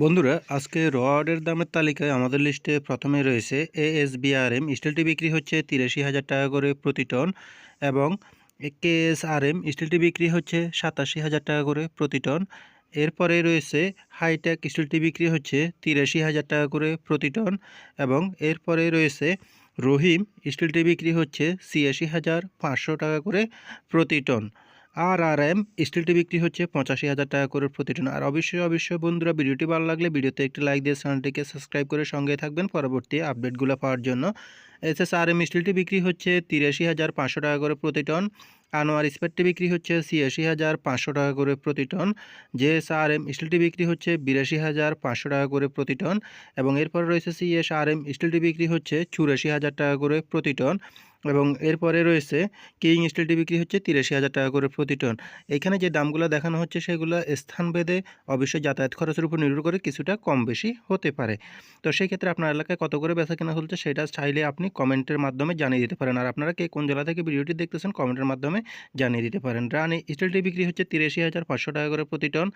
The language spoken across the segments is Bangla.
বন্ধুরা, আজকে রডের দামের তালিকায় আমাদের লিস্টে প্রথমে রয়েছে এএসবিআরএম। স্টিলটি বিক্রি হচ্ছে তিরাশি হাজার টাকা করে প্রতি টন এবং কেএসআরএম, স্টিলটি বিক্রি হচ্ছে সাতাশি হাজার টাকা করে প্রতি টন। এরপরে রয়েছে হাইটেক, স্টিলটি বিক্রি হচ্ছে তিরাশি হাজার টাকা করে প্রতি টন এবং এরপরে রয়েছে রহিম, স্টিলটি বিক্রি হচ্ছে ছিয়াশি হাজার পাঁচশো টাকা করে প্রতি টন। আর আর এম স্টিলটি বিক্রি হচ্ছে পঁচাশি হাজার টাকা করে প্রতিটন আর অবশ্যই অবশ্যই বন্ধুরা, ভিডিওটি ভালো লাগলে ভিডিওতে একটি লাইক দিয়ে চ্যানেলটিকে সাবস্ক্রাইব করে সঙ্গে থাকবেন পরবর্তী আপডেটগুলো পাওয়ার জন্য। এস এস আর এম স্টিলটি বিক্রি হচ্ছে তিরাশি হাজার পাঁচশো টাকা করে প্রতি টন আনোয়ার স্পেটটি বিক্রি হচ্ছে ছিয়াশি হাজার পাঁচশো টাকা করে প্রতি টন জেএস আর এম স্টিলটি বিক্রি হচ্ছে বিরাশি হাজার পাঁচশো টাকা করে প্রতি টন এবং এরপর রয়েছে সিএস আর এম স্টিলটি বিক্রি হচ্ছে চুরাশি হাজার টাকা করে প্রতি টন এবং এরপরে রয়েছে কিং স্টিলটি বিক্রি হচ্ছে তিরাশি হাজার টাকা করে প্রতি টন। এখানে যে দামগুলো দেখানো হচ্ছে সেগুলো স্থানভেদে অবশ্যই যাতায়াত খরচের উপর নির্ভর করে কিছুটা কম বেশি হতে পারে। তো সেই ক্ষেত্রে আপনার এলাকায় কত করে বেচা কেনা চলছে সেটা চাইলে আপনি কমেন্টের মাধ্যমে জানিয়ে দিতে পারেন। আর আপনারা কে কোন জেলা থেকে ভিডিওটি দেখতেছেন কমেন্টের মাধ্যমে জানিয়ে দিতে পারেন। রানি স্টিলটি বিক্রি হচ্ছে তিরাশি হাজার পাঁচশো টাকা করে প্রতি টন।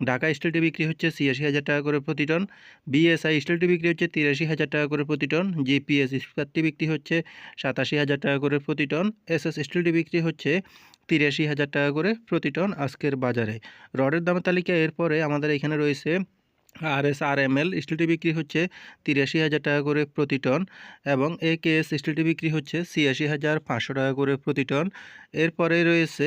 ঢাকা স্টিলটি বিক্রি হচ্ছে ছিয়াশি হাজার টাকা করে প্রতি টন। বিএসআই স্টিলটি বিক্রি হচ্ছে তিরাশি হাজার টাকা করে প্রতি টন। জিপিএস ইস্পাতটি বিক্রি হচ্ছে সাতাশি হাজার টাকা করে প্রতি টন। এস এস স্টিলটি বিক্রি হচ্ছে তিরাশি হাজার টাকা করে প্রতি টন আজকের বাজারে। রডের দামের তালিকা এরপরে আমাদের এখানে রয়েছে আর এস আর এম এল স্টিলটি বিক্রি হচ্ছে তিরাশি হাজার টাকা করে প্রতি টন এবং এ কে এস স্টিলটি বিক্রি হচ্ছে ছিয়াশি হাজার পাঁচশো টাকা করে প্রতি টন। এরপরে রয়েছে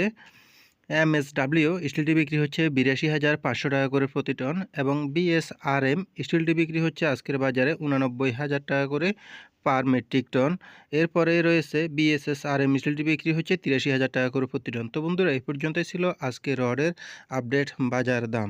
এম এস ডাব্লিউ স্টিলটি বিক্রি হচ্ছে বিরাশি হাজার পাঁচশো টাকা করে প্রতি টন এবং বিএসআরএম স্টিলটি বিক্রি হচ্ছে আজকের বাজারে উনানব্বই হাজার টাকা করে পার মেট্রিক টন। এরপরে রয়েছে বিএসএসআরএম স্টিলটি বিক্রি হচ্ছে তিরাশি হাজার টাকা করে প্রতি টন। তো বন্ধুরা, এই পর্যন্তই ছিল আজকে রডের আপডেট বাজার দাম।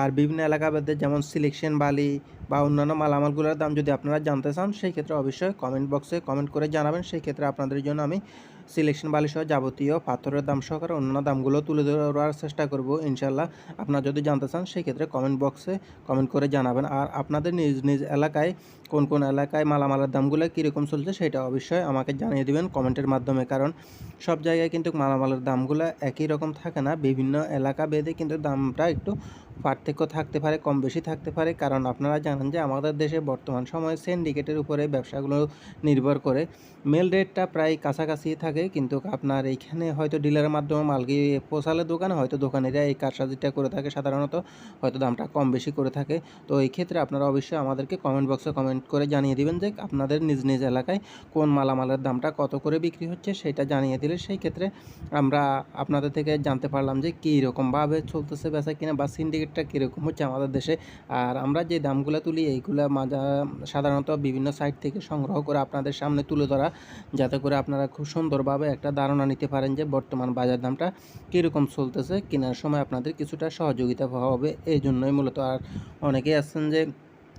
আর বিভিন্ন এলাকাবাদের যেমন সিলেকশন বালি বা অন্যান্য মালামালগুলোর দাম যদি আপনারা জানতে চান, সেই ক্ষেত্রে অবশ্যই কমেন্ট বক্সে কমেন্ট করে জানাবেন। সেই ক্ষেত্রে আপনাদের জন্য আমি সিলেকশন বালি সহ যাবতীয় পাথরের দাম সহকারে অন্যান্য দামগুলো তুলে ধরার চেষ্টা করব ইনশাল্লাহ আপনারা যদি জানতে চান সেই ক্ষেত্রে কমেন্ট বক্সে কমেন্ট করে জানাবেন। আর আপনাদের নিজ নিজ এলাকায় কোন কোন এলাকায় মালামালের দামগুলো কীরকম চলছে, সেটা অবশ্যই আমাকে জানিয়ে দেবেন কমেন্টের মাধ্যমে। কারণ সব জায়গায় কিন্তু মালামালের দামগুলো একই রকম থাকে না। বিভিন্ন এলাকা ভেদে কিন্তু দামটা একটু পার্থক্য থাকতে পারে, কম বেশি থাকতে পারে। কারণ আপনারা জানেন যে আমাদের দেশে বর্তমান সময়ে সিন্ডিকেটের উপরে ব্যবসাগুলো নির্ভর করে। মেল রেটটা প্রায় কাছাকাছি থাকে। কিন্তু আপনার এইখানে হয়তো ডিলারের মাধ্যমে মাল গিয়ে পৌঁছালে দোকানে, হয়তো দোকানিরা এই কারসাজিটা করে থাকে সাধারণত, হয়তো দামটা কম বেশি করে থাকে। তো এই ক্ষেত্রে আপনারা অবশ্যই আমাদেরকে কমেন্ট বক্সে কমেন্ট করে জানিয়ে দিবেন যে আপনাদের নিজ নিজ এলাকায় কোন মালামালের দামটা কত করে বিক্রি হচ্ছে সেটা জানিয়ে দিলে সেই ক্ষেত্রে আমরা আপনাদের থেকে জানতে পারলাম যে কী রকমভাবে চলতেছে বেচা কিনা বা সিন্ডিকেটটা কীরকম হচ্ছে আমাদের দেশে। আর আমরা যে দামগুলো তুলি, এইগুলো মাজা সাধারণত বিভিন্ন সাইট থেকে সংগ্রহ করে আপনাদের সামনে তুলে ধরা, যাতে করে আপনারা খুব সুন্দরভাবে একটা ধারণা নিতে পারেন যে বর্তমান বাজার দামটা কীরকম চলতেছে, কেনার সময় আপনাদের কিছুটা সহযোগিতা হবে এই জন্যই মূলত আর অনেকেই আছেন যে